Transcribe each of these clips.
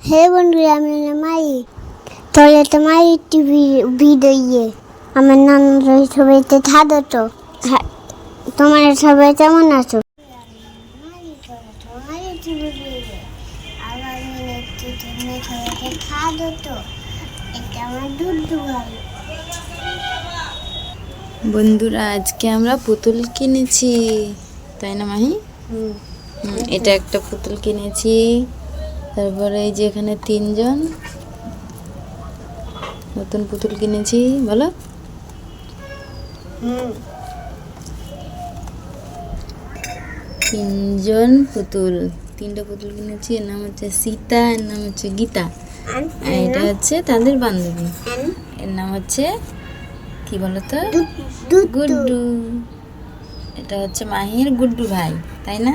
হে বন্ধুরা আমি মাই। তাহলে তো মাই টিভি ভিডিও ইয়ে। আমার নাম সবাইতে থাদো তো তোমার সবাই কেমন আছো? বন্ধুরা আজকে আমরা পুতুল কিনেছি। তাই না মাহি? হুম, এটা একটা পুতুল কিনেছি। তারপরে এই যে এখানে তিনজন। নতুন পুতুল কিনেছি বলো। তিনজন পুতুল। তিনটা পুতুল কিনেছি এর নাম হচ্ছে সীতা এর নাম হচ্ছে গীতা। আর এটা হচ্ছে তাদের বান্ধবী। এর নাম হচ্ছে কি বলতো? গুড্ডু। এটা হচ্ছে মাহির গুড্ডু ভাই তাই না?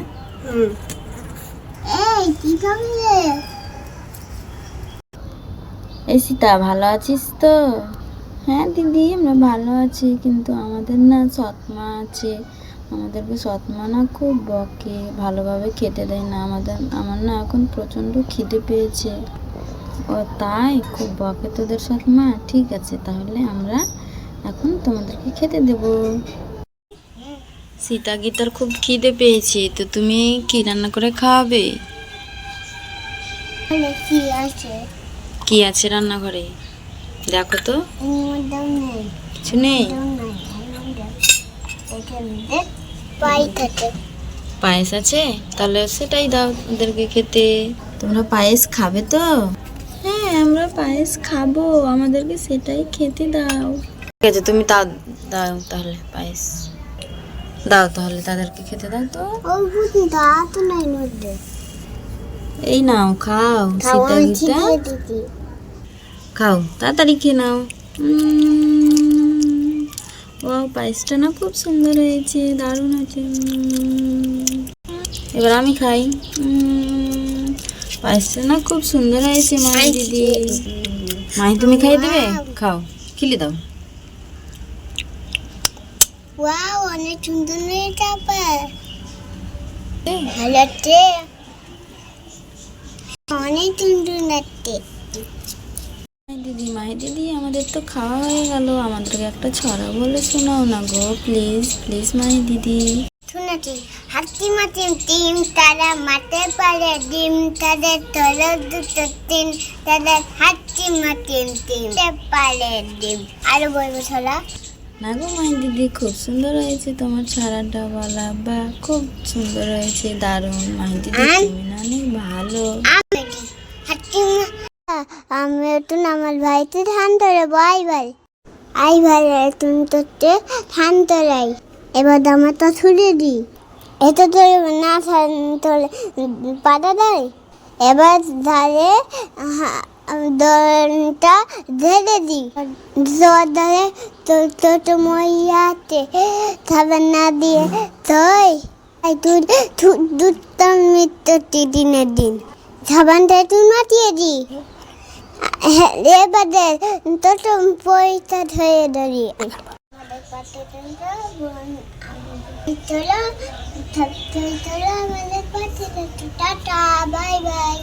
সীতা, ভালো আছিস তো? হ্যাঁ দিদি, আমরা ভালো আছি, কিন্তু আমাদের না সৎমা আছে। আমাদেরকে সৎমা না খুব বকে, ভালোভাবে খেতে দেয় না। আমাদের, আমার না এখন প্রচণ্ড খিদে পেয়েছে। ও তাই, খুব বকে তোদের সৎমা? ঠিক আছে, তাহলে আমরা এখন তোমাদেরকে খেতে দেব। সীতা গীতার খুব খিদে পেয়েছে তো তুমি কি রান্না করে খাওয়াবে? কি আছে? রান্নাঘরে? দেখো তো। কিছু নেই? পায়েস আছে? তাহলে সেটাই দাও ওদেরকে খেতে। তোমরা পায়েস খাবে তো? হ্যাঁ আমরা পায়েস খাব। আমাদেরকে সেটাই খেতে দাও। ঠিক আছে তুমি তা দাও তাহলে পায়েস। দাও তাহলে তাদেরকে খেতে দাও তো। দাঁত নাই মধ্যে। এই নাও খাও সীতা গীতা খাও তাড়াতাড়ি খেয়ে নাও। ও পায়েসটা না খুব সুন্দর হয়েছে দারুণ উম। এবার আমি খাই। পায়েসটা না খুব সুন্দর হয়েছে মাই দিদি। মাই তুমি খাই দেবে? খাও খিলি দাও। ওয়াও অনেক সুন্দর তারপর ভালো আছে। অনেক সুন্দর মাই দিদি মাই দিদি আমাদের তো খাওয়া হয়ে গেল। আমাদেরকে একটা ছড়া বলে শোনাও না গো প্লিজ প্লিজ মাই দিদি। শুনেছি হাতি মাতিম টিম তারা মাঠে পারে ডিম তাদের তল দুটো তিন তাদের হাতি মাতিম টিম পারে ডিম। আরও বলব ছলা না গো মাই দিদি খুব সুন্দর হয়েছে তোমার ছড়াটা বলা। বা খুব সুন্দর হয়েছে দারুণ। মাই দিদি তুমি না অনেক ভালো। আমি তো আমার ভাইতে ধান ধরে বাই ভাই। আই ভাই তুমি তো ধান ধরাই এবার আমার তো ছুড়ে দি। এত ধরে না ধান তোলে পাতা দেয়? এবার ধারে দনটা ধরে দি। ধরে তো তো তো মইয়াতে খাবার না দিয়ে তুই দুধতাম মৃত্যুটি দিনের দিন সাবানটা তুই মাতিয়ে দি। এবারে তো তো পয়সা ধরে ধরি। চলো আমাদের পাশে টাটা, বাই বাই।